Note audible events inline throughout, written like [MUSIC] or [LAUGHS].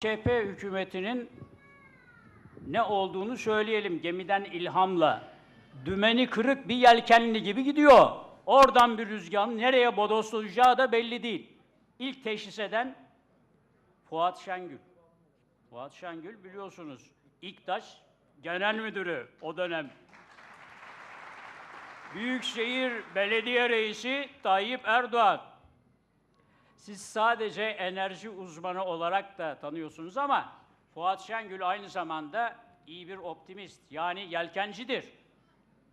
CHP hükümetinin ne olduğunu söyleyelim gemiden ilhamla. Dümeni kırık bir yelkenli gibi gidiyor. Oradan bir rüzgarın nereye bodoslanacağı da belli değil. İlk teşhis eden Fuat Şengül. Fuat Şengül biliyorsunuz İKTAŞ Genel Müdürü o dönem. Büyükşehir Belediye Reisi Tayyip Erdoğan. Siz sadece enerji uzmanı olarak da tanıyorsunuz ama Fuat Şengül aynı zamanda iyi bir optimist. Yani yelkencidir.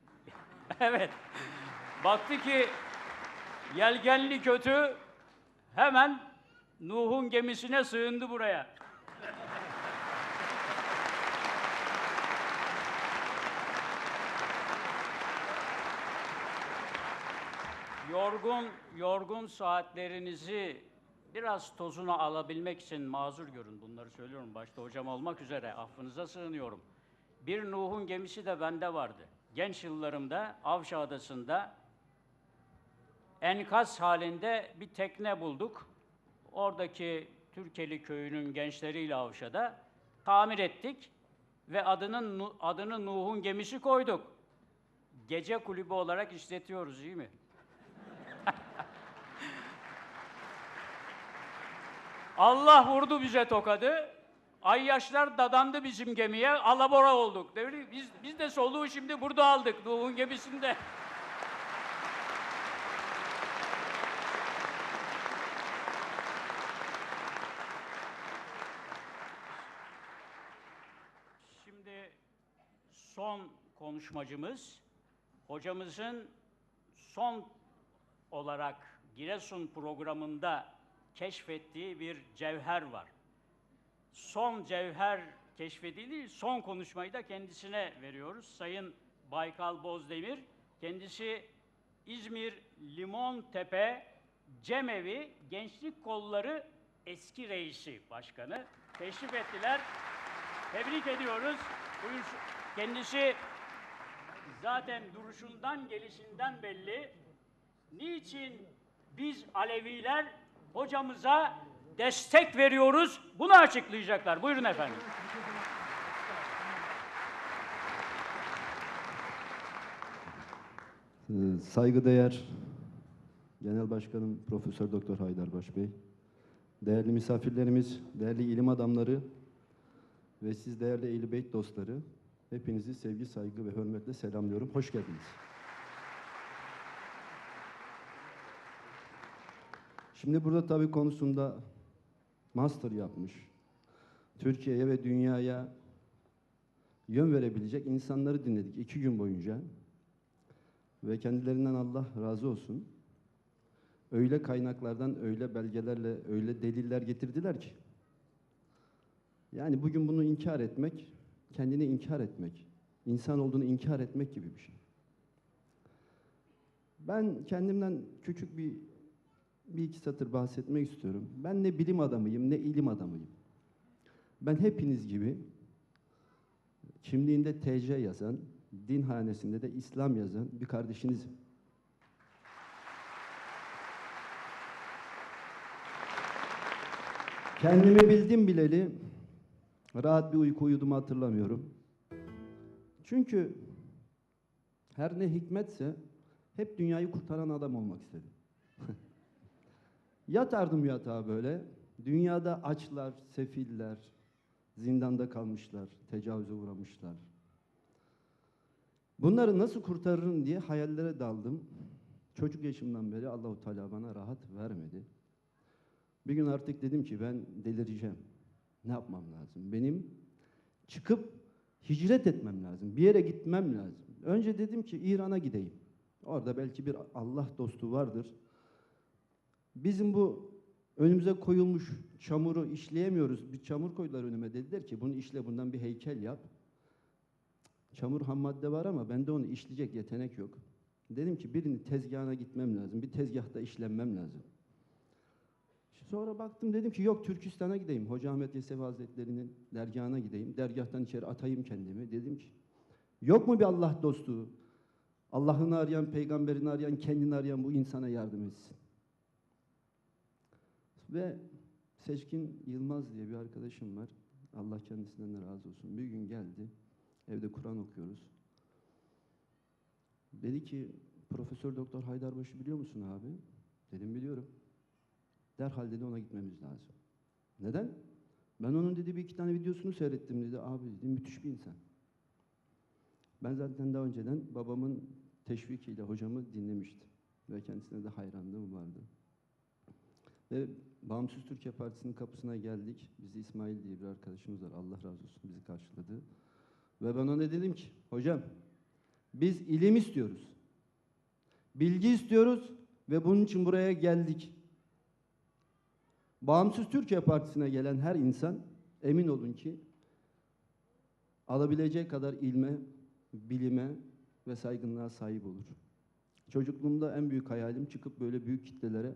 [LAUGHS] evet. Baktı ki yelkenli kötü hemen Nuh'un gemisine sığındı buraya. Yorgun, yorgun saatlerinizi biraz tozunu alabilmek için mazur görün. Bunları söylüyorum başta hocam olmak üzere. Affınıza sığınıyorum. Bir Nuh'un gemisi de bende vardı. Genç yıllarımda Avşa Adası'nda enkaz halinde bir tekne bulduk. Oradaki Türkeli köyünün gençleriyle Avşa'da tamir ettik ve adının adını Nuh'un gemisi koyduk. Gece kulübü olarak işletiyoruz iyi mi? Allah vurdu bize tokadı. Ayyaşlar dadandı bizim gemiye, alabora olduk. Değil? Biz, biz de soluğu şimdi burada aldık, Nuh'un gemisinde. Şimdi son konuşmacımız, hocamızın son olarak Giresun programında keşfettiği bir cevher var. Son cevher keşfedildi, son konuşmayı da kendisine veriyoruz. Sayın Baykal Bozdemir, kendisi İzmir Limontepe Cemevi Gençlik Kolları eski reisi başkanı. Teşrif ettiler. Tebrik ediyoruz. Buyur, kendisi zaten duruşundan, gelişinden belli. Niçin biz Aleviler hocamıza destek veriyoruz? Bunu açıklayacaklar. Buyurun efendim. Ee, Saygıdeğer Genel Başkanım Profesör Doktor Haydarbaş Bey, değerli misafirlerimiz, değerli ilim adamları ve siz değerli Ehl-i Beyt dostları, hepinizi sevgi, saygı ve hürmetle selamlıyorum. Hoş geldiniz. Şimdi burada tabii konusunda master yapmış, Türkiye'ye ve dünyaya yön verebilecek insanları dinledik iki gün boyunca. Ve kendilerinden Allah razı olsun. Öyle kaynaklardan, öyle belgelerle, öyle deliller getirdiler ki. Yani bugün bunu inkar etmek, kendini inkar etmek, insan olduğunu inkar etmek gibi bir şey. Ben kendimden küçük bir bir iki satır bahsetmek istiyorum. Ben ne bilim adamıyım, ne ilim adamıyım. Ben hepiniz gibi kimliğinde TC yazan, din hanesinde de İslam yazan bir kardeşinizim. Kendimi bildim bileli rahat bir uyku uyuduğumu hatırlamıyorum. Çünkü her ne hikmetse hep dünyayı kurtaran adam olmak istedim. [LAUGHS] Yatardım yatağa böyle. Dünyada açlar, sefiller, zindanda kalmışlar, tecavüze uğramışlar. Bunları nasıl kurtarırım diye hayallere daldım. Çocuk yaşımdan beri Allahu Teala bana rahat vermedi. Bir gün artık dedim ki ben delireceğim. Ne yapmam lazım? Benim çıkıp hicret etmem lazım. Bir yere gitmem lazım. Önce dedim ki İran'a gideyim. Orada belki bir Allah dostu vardır. Bizim bu önümüze koyulmuş çamuru işleyemiyoruz. Bir çamur koydular önüme dediler ki bunu işle bundan bir heykel yap. Çamur ham madde var ama bende onu işleyecek yetenek yok. Dedim ki birinin tezgahına gitmem lazım. Bir tezgahta işlenmem lazım. Sonra baktım dedim ki yok Türkistan'a gideyim. Hoca Ahmet Yesevi Hazretleri'nin dergahına gideyim. Dergahtan içeri atayım kendimi. Dedim ki yok mu bir Allah dostu? Allah'ını arayan, peygamberini arayan, kendini arayan bu insana yardım etsin. Ve Seçkin Yılmaz diye bir arkadaşım var. Allah kendisinden de razı olsun. Bir gün geldi. Evde Kur'an okuyoruz. Dedi ki Profesör Doktor Haydarbaşı biliyor musun abi? Dedim biliyorum. Derhal dedi ona gitmemiz lazım. Neden? Ben onun dedi bir iki tane videosunu seyrettim dedi. Abi dedi müthiş bir insan. Ben zaten daha önceden babamın teşvikiyle hocamı dinlemiştim. Ve kendisine de hayranlığım vardı. Ve Bağımsız Türkiye Partisi'nin kapısına geldik. Bizi İsmail diye bir arkadaşımız var. Allah razı olsun bizi karşıladı. Ve ben ona dedim ki, hocam biz ilim istiyoruz. Bilgi istiyoruz ve bunun için buraya geldik. Bağımsız Türkiye Partisi'ne gelen her insan emin olun ki alabileceği kadar ilme, bilime ve saygınlığa sahip olur. Çocukluğumda en büyük hayalim çıkıp böyle büyük kitlelere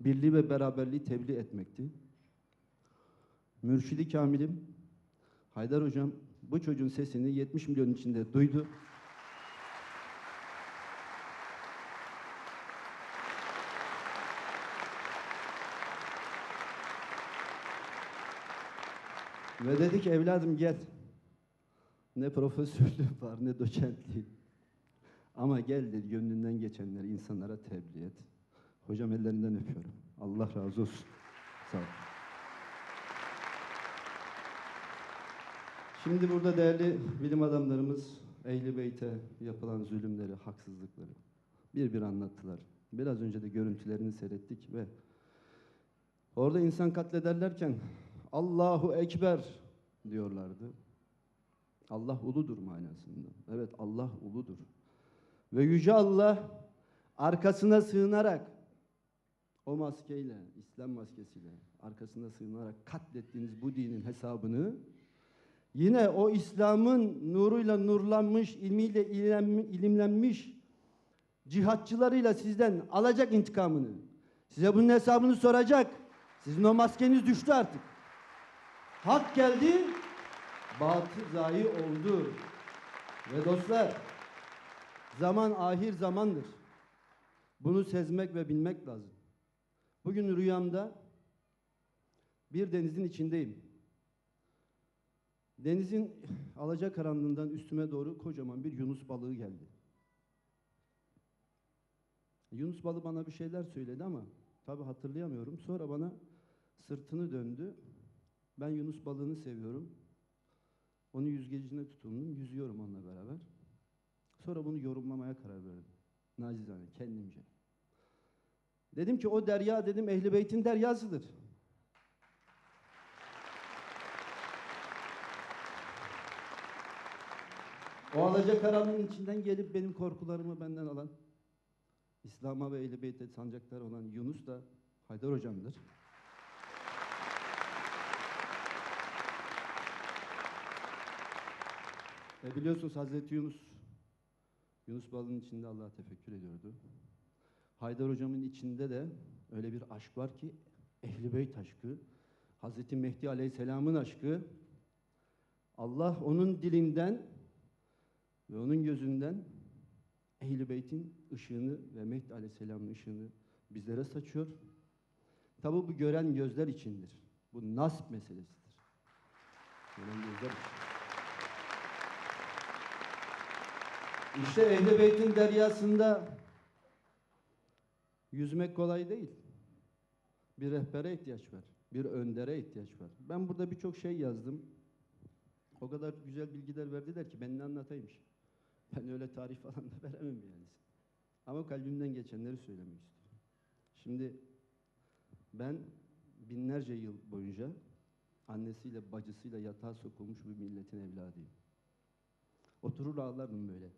birliği ve beraberliği tebliğ etmekti. Mürşidi Kamil'im, Haydar Hocam bu çocuğun sesini 70 milyon içinde duydu. Ve dedi ki evladım gel. Ne profesörlüğü var ne doçentliği. Ama gel dedi gönlünden geçenleri insanlara tebliğ et. Hocam ellerinden öpüyorum. Allah razı olsun. Sağ ol. Şimdi burada değerli bilim adamlarımız Ehl-i Beyt'e yapılan zulümleri, haksızlıkları bir bir anlattılar. Biraz önce de görüntülerini seyrettik ve orada insan katlederlerken Allahu Ekber diyorlardı. Allah uludur manasında. Evet Allah uludur. Ve Yüce Allah arkasına sığınarak o maskeyle, İslam maskesiyle arkasına sığınarak katlettiğiniz bu dinin hesabını yine o İslam'ın nuruyla nurlanmış, ilmiyle ilim- ilimlenmiş cihatçılarıyla sizden alacak intikamını. Size bunun hesabını soracak. Sizin o maskeniz düştü artık. Hak geldi, batıl zayi oldu. Ve dostlar, zaman ahir zamandır. Bunu sezmek ve bilmek lazım. Bugün rüyamda bir denizin içindeyim. Denizin alacakaranlığından üstüme doğru kocaman bir yunus balığı geldi. Yunus balığı bana bir şeyler söyledi ama tabi hatırlayamıyorum. Sonra bana sırtını döndü. Ben Yunus balığını seviyorum. Onu yüzgecine tutundum. Yüzüyorum onunla beraber. Sonra bunu yorumlamaya karar verdim. Nacizane kendimce. Dedim ki o derya dedim Ehli Beyt'in deryasıdır. O alacakaranlığın içinden gelip benim korkularımı benden alan, İslam'a ve Ehl-i Beyt'e sancaklar olan Yunus da Haydar hocamdır. E biliyorsunuz Hazreti Yunus, Yunus balığının içinde Allah'a tefekkür ediyordu. Haydar hocamın içinde de öyle bir aşk var ki, Ehl-i Beyt aşkı, Hazreti Mehdi Aleyhisselam'ın aşkı, Allah onun dilinden ve onun gözünden Ehl-i Beyt'in ışığını ve Mehdi Aleyhisselam'ın ışığını bizlere saçıyor. Tabi bu gören gözler içindir. Bu nasip meselesidir. Gören gözler için. İşte Ehl-i Beyt'in deryasında yüzmek kolay değil. Bir rehbere ihtiyaç var. Bir öndere ihtiyaç var. Ben burada birçok şey yazdım. O kadar güzel bilgiler verdiler ki ben ne anlatayım ki? [LAUGHS] Ben öyle tarih falan da veremem yani. Ama kalbimden geçenleri söylemek istiyorum. Şimdi ben binlerce yıl boyunca annesiyle bacısıyla yatağa sokulmuş bir milletin evladıyım. Oturur ağlardım böyle.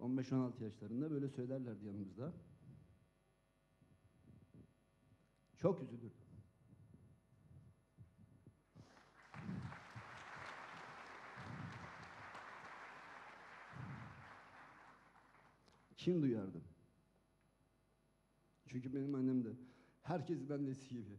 15-16 yaşlarında böyle söylerlerdi yanımızda. Çok üzülürdüm. Kim duyardı? Çünkü benim annem de herkesin annesi gibi.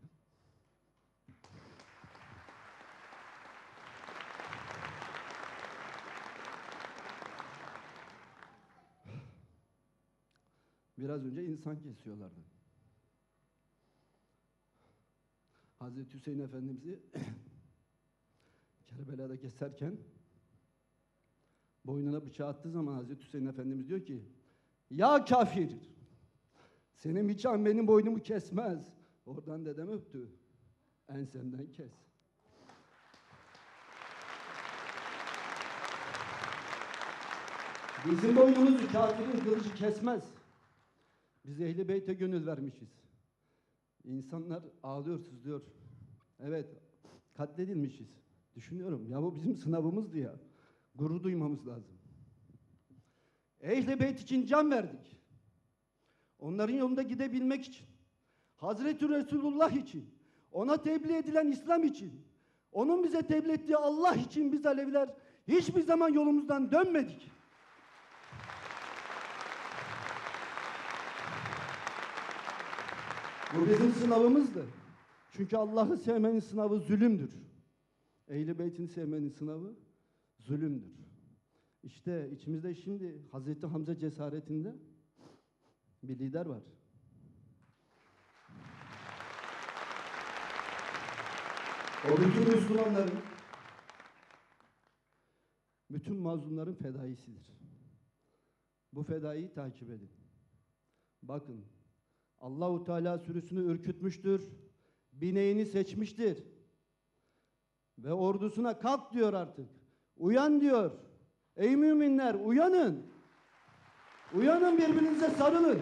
Biraz önce insan kesiyorlardı. Hazreti Hüseyin Efendimiz'i [CLEARS THROAT] Kerbela'da keserken boynuna bıçağı attığı zaman Hazreti Hüseyin Efendimiz diyor ki Ya kafir! Senin bıçağın benim boynumu kesmez. Oradan dedem öptü. Ensemden kes. Bizim boynumuzu kafirin kılıcı kesmez. Biz ehli beyte gönül vermişiz. İnsanlar ağlıyor, sızlıyor. Evet, katledilmişiz. Düşünüyorum, ya bu bizim sınavımızdı ya. Gurur duymamız lazım. Ehli beyt için can verdik. Onların yolunda gidebilmek için. Hazreti Resulullah için. Ona tebliğ edilen İslam için. Onun bize tebliğ ettiği Allah için biz Aleviler hiçbir zaman yolumuzdan dönmedik. Bu bizim sınavımızdı. Çünkü Allah'ı sevmenin sınavı zulümdür. Ehl-i Beyt'in sevmenin sınavı zulümdür. İşte içimizde şimdi Hazreti Hamza cesaretinde bir lider var. O bütün Müslümanların, bütün mazlumların fedaisidir. Bu fedaiyi takip edin. Bakın, Allahu Teala sürüsünü ürkütmüştür. Bineğini seçmiştir. Ve ordusuna kalk diyor artık. Uyan diyor. Ey müminler uyanın. Uyanın birbirinize sarılın.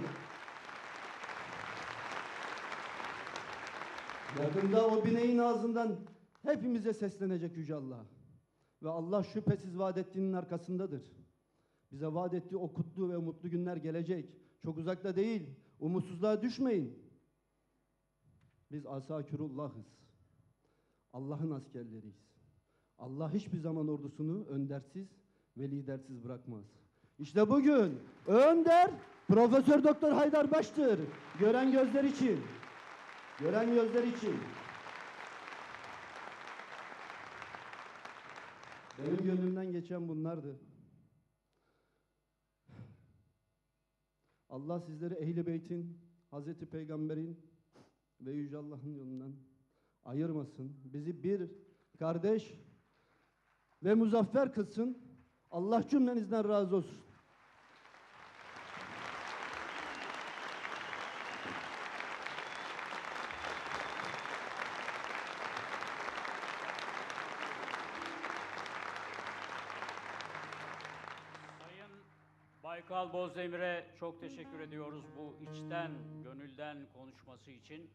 Yakında o bineğin ağzından hepimize seslenecek Yüce Allah. Ve Allah şüphesiz vaat ettiğinin arkasındadır. Bize vaat ettiği o kutlu ve mutlu günler gelecek. Çok uzakta değil. Umutsuzluğa düşmeyin. Biz asakirullahız. Allah'ın askerleriyiz. Allah hiçbir zaman ordusunu öndersiz ve lidersiz bırakmaz. İşte bugün önder Profesör Doktor Haydar Baş'tır. Gören gözler için. Gören gözler için. Benim gönlümden geçen bunlardı. Allah sizleri Ehl-i Beyt'in, Hazreti Peygamber'in ve Yüce Allah'ın yolundan ayırmasın. Bizi bir kardeş ve muzaffer kılsın. Allah cümlenizden razı olsun. Sayın Baykal Bozdemir'e çok teşekkür ediyoruz bu içten, gönülden konuşması için.